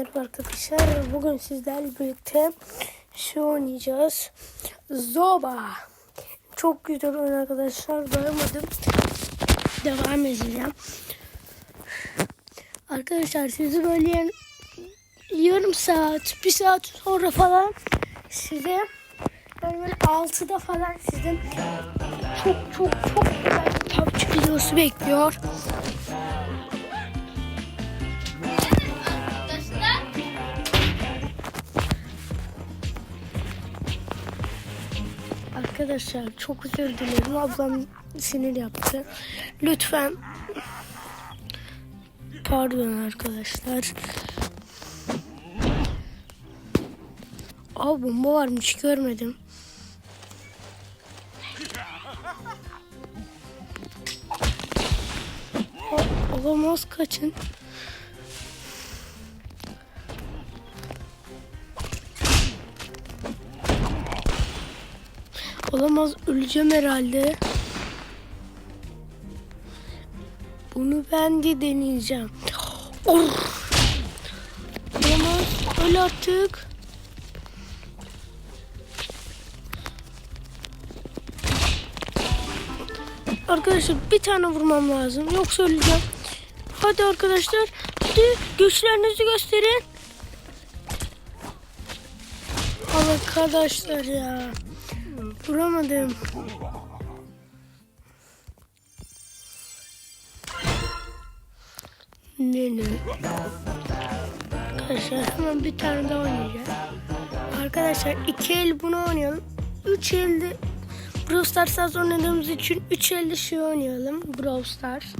Merhaba arkadaşlar. Bugün sizlerle birlikte şu oynayacağız. Zoba. Çok güzel oyun arkadaşlar. Doyamadım. Devam edeceğim. Arkadaşlar sizi böyle yarım, saat, bir saat sonra falan size böyle, böyle 6'da falan sizin çok çok çok güzel bir PUBG videosu bekliyor. Arkadaşlar çok özür dilerim. Ablam sinir yaptı. Lütfen pardon arkadaşlar. Aa bomba varmış görmedim. Olamaz kaçın. Olamaz öleceğim herhalde. Bunu ben de deneyeceğim. Olamaz öl artık. Arkadaşlar bir tane vurmam lazım. Yoksa öleceğim. Hadi arkadaşlar. Hadi güçlerinizi gösterin. Arkadaşlar ya. Vuramadım. Ne ne? Arkadaşlar hemen bir tane daha oynayacağız. Arkadaşlar iki el bunu oynayalım. Üç elde Brawl Stars oynadığımız için üç elde şey oynayalım. Brawl Stars.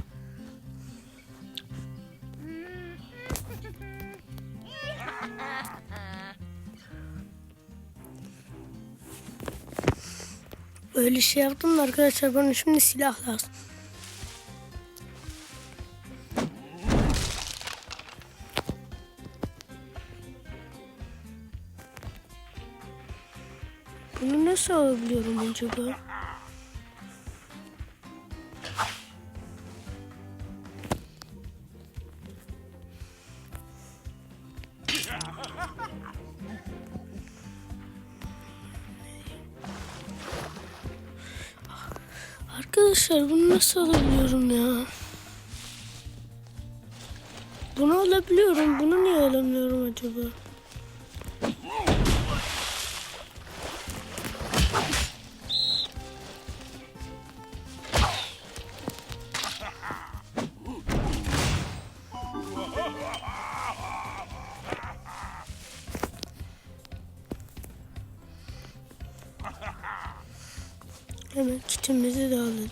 Öyle şey yaptım da arkadaşlar bana şimdi silah lazım. Bunu nasıl alabiliyorum acaba? Arkadaşlar bunu nasıl alabiliyorum ya? Bunu alabiliyorum. Bunu niye alamıyorum acaba? Hemen kitimizi de alalım.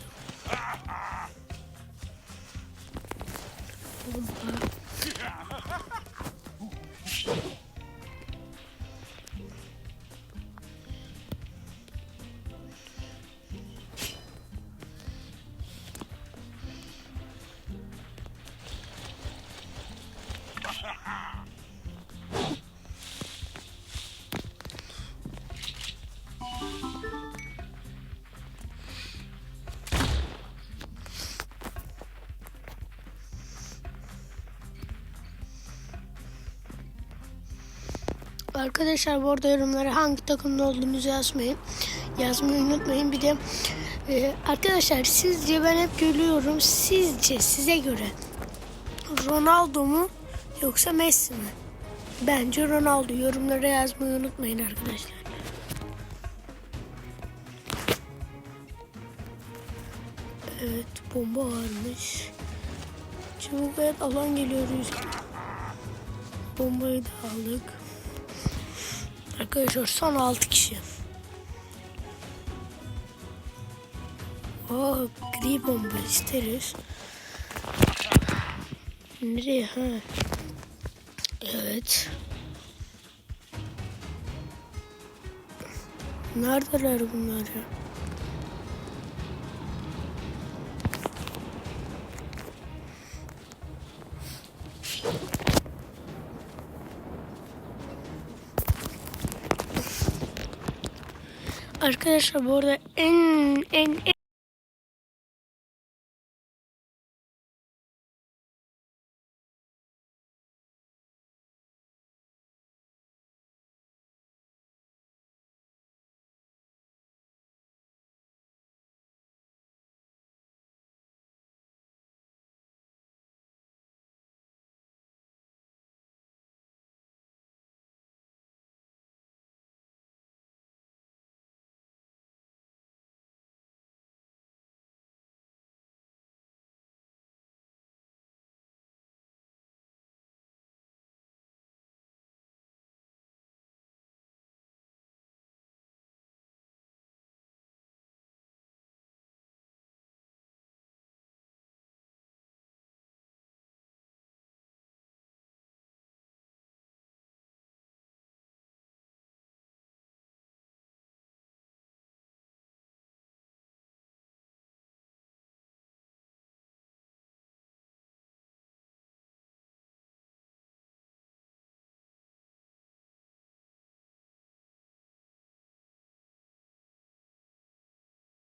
Arkadaşlar bu arada yorumlara hangi takımda olduğunuzu yazmayın. Yazmayı unutmayın. Bir de e, arkadaşlar sizce ben hep görüyorum. Sizce size göre Ronaldo mu yoksa Messi mi? Bence Ronaldo. Yorumlara yazmayı unutmayın arkadaşlar. Evet bomba varmış. Çabuk evet alan geliyoruz. Bombayı da aldık. Arkadaşlar son 6 kişi. Oh, gri bomba isteriz. Nereye ha? Evet. Neredeler bunlar ya? Arkadaşlar bu arada en en